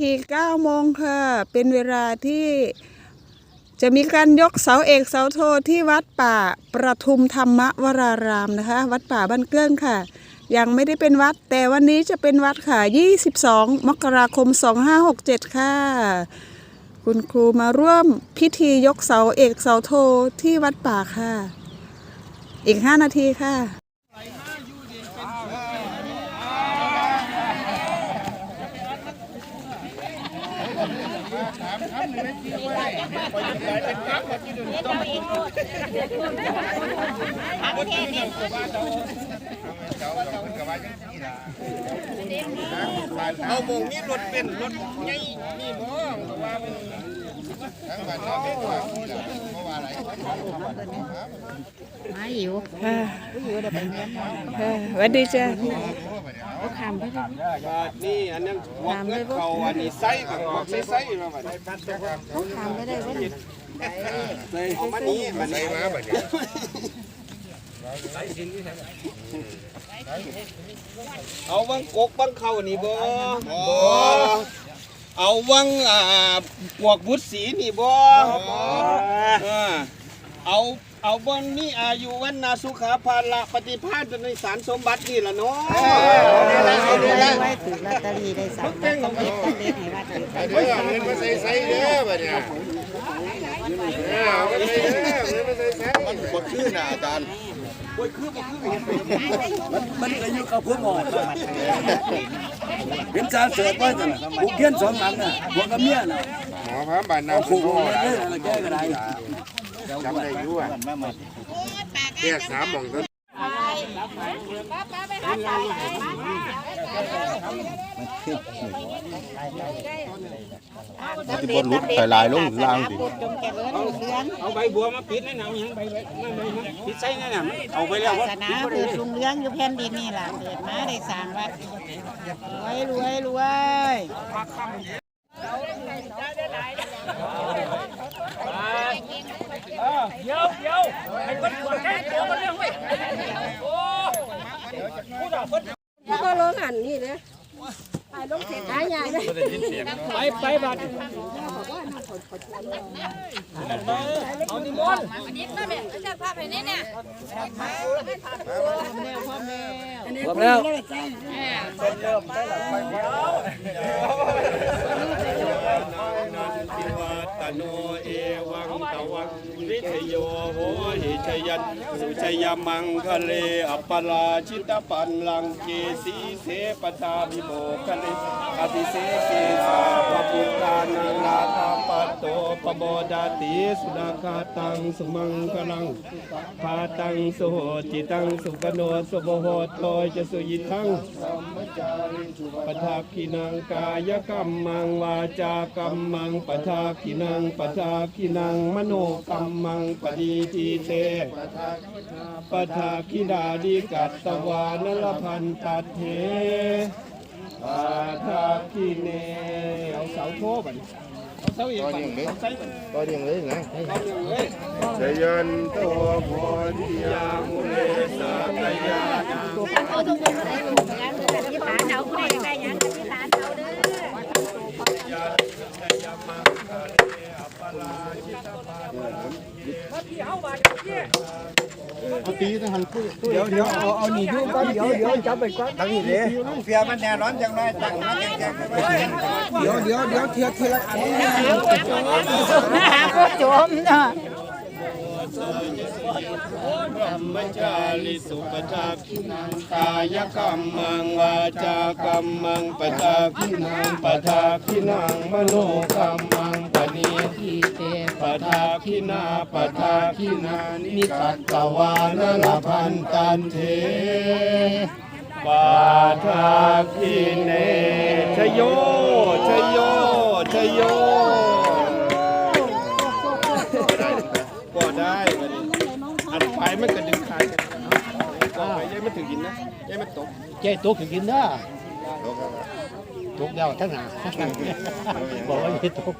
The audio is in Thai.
ที9โมงค่ะ เป็นเวลาที่จะมีการยกเสาเอกเสาโทที่วัดป่าประทุมธรรมวรารามนะคะ วัดป่าบ้านเกิ้งค่ะ ยังไม่ได้เป็นวัด แต่วันนี้จะเป็นวัดค่ะ 22 มกราคม 2567 ค่ะ คุณครูมาร่วมพิธียกเสาเอกเสาโทที่วัดป่าค่ะ อีก 5 นาทีค่ะ เอาโมงนี้รถเป็นรถไงนี่บ่ว่าเป็นทั้งวันทั้งเมื่อเพราะว่าอะไรมาอยู่ค่อยู่เดี๋ยวไปเรียนหน่อยค่ะสวัสดีจ้า เอาคำไปเลยนี่อันนั้นพวเงินเขาอันนี้ไส้กับพวกไส้ไส้มาบัดเอาคำไปเลยว่าเอามานี้มันไส้มาบัดนี้เอาวังกกวังเข้านี่บ่บ่เอาวังอ่าพวกบุตรสีนี่บ่เอา เอาบนนี้อายุวันนาสุขาภาละปฏิภาณในสารสมบัตินี่ละเนาะไว้ถือลอตเตอรี่ได้สามต้องเก็บต้องเล็กให้ว่าถือเด้อเงินมาใส่ใส่เด้อบัดเนี่ยเออเอามาใส่เด้อเงินมาใส่ใส่มันบ่คือน่ะอาจารย์มันอายุกับผมอ่อนเป็นการเสิร์ฟไว้จ้ะบุกเขียนสองหลังน่ะบวกกับเมียน่ะหมอพระบาทเอาน้ำผูผูกกลงมาเลยอะไรแก้ก็ได้ จำได้อยู่อะแยกสามหม่องต้นที่บนรุดไปลายลงล่างดิจงเจริญรุ่งเรืองเอาใบบัวมาปิดในหนังยังใบใบนั่นใบปิดใส่นั่นน่ะเอาไปแล้วศาสนาเกิดรุ่งเรืองอยู่แผ่นดินนี่ล่ะเกิดมาได้สร้างวัดรวยรวยรวย ก็ลงหันนี่เลยถ่ายลงเสร็จหายใหญ่เลยไปไปบัดพร้อมแล้วต โนเอวังตวังวิทโยโหหิชยันสุชยมังคะเลอปปราชิตปันลังเกสีเสปตาบิโมคะเลอภิเสเกสาปปุตตาน ปโมดาติสุนาคาตังสุมังคลังพาตังสุโหจิตังสุกโนสุโมโหโตจะสุยิทังปทาคินังกายกรรมังวาจากรรมังปทาคินังปทาคินังมโนกรรมังปฏิทีเตปทาคิดาดิกัตตวานลพันตัดเทปทาคิเนเอาเสาโทบัน เอาเสาเอกบันเอาใส่บันก็ยังเลยนะเอาอย่างเลยชยันโตโพธิยามุเลสากยานาที่ฐาน เอาผู้ใดได้ยังที่ฐานเอาเด้อเดี๋ยวเดี๋ยวเอาเอาหนี่อยู่ก่อนเดี๋ยวเดี๋ยวจับไปก่อนตั้งนี่เลยเฟียมันแน่นอนจังเลยตั้งมาแจ้งไว้เดี๋ยวเดี๋ยวเดี๋ยวเทียบทีละอันหาผู้โจมเนาะ ธรรมจาริสุปทาคินังกายกรรมังวาจากรรมังปทาคินังปทาคินังมโนกรรมังปณีทีเตปทาคินาปทาคินานิสัตตวานลพันตันเทปาทาคิเนชโยชโยชโยก็ได้บัดนี้ อันไฟมันก็ดึงขาดกันเอาไปยัยมันถึงกินนะยัยมันตกเจ๊ตกกินเด้อตกแล้วทั้งหนาบอกว่าเจ๊ตก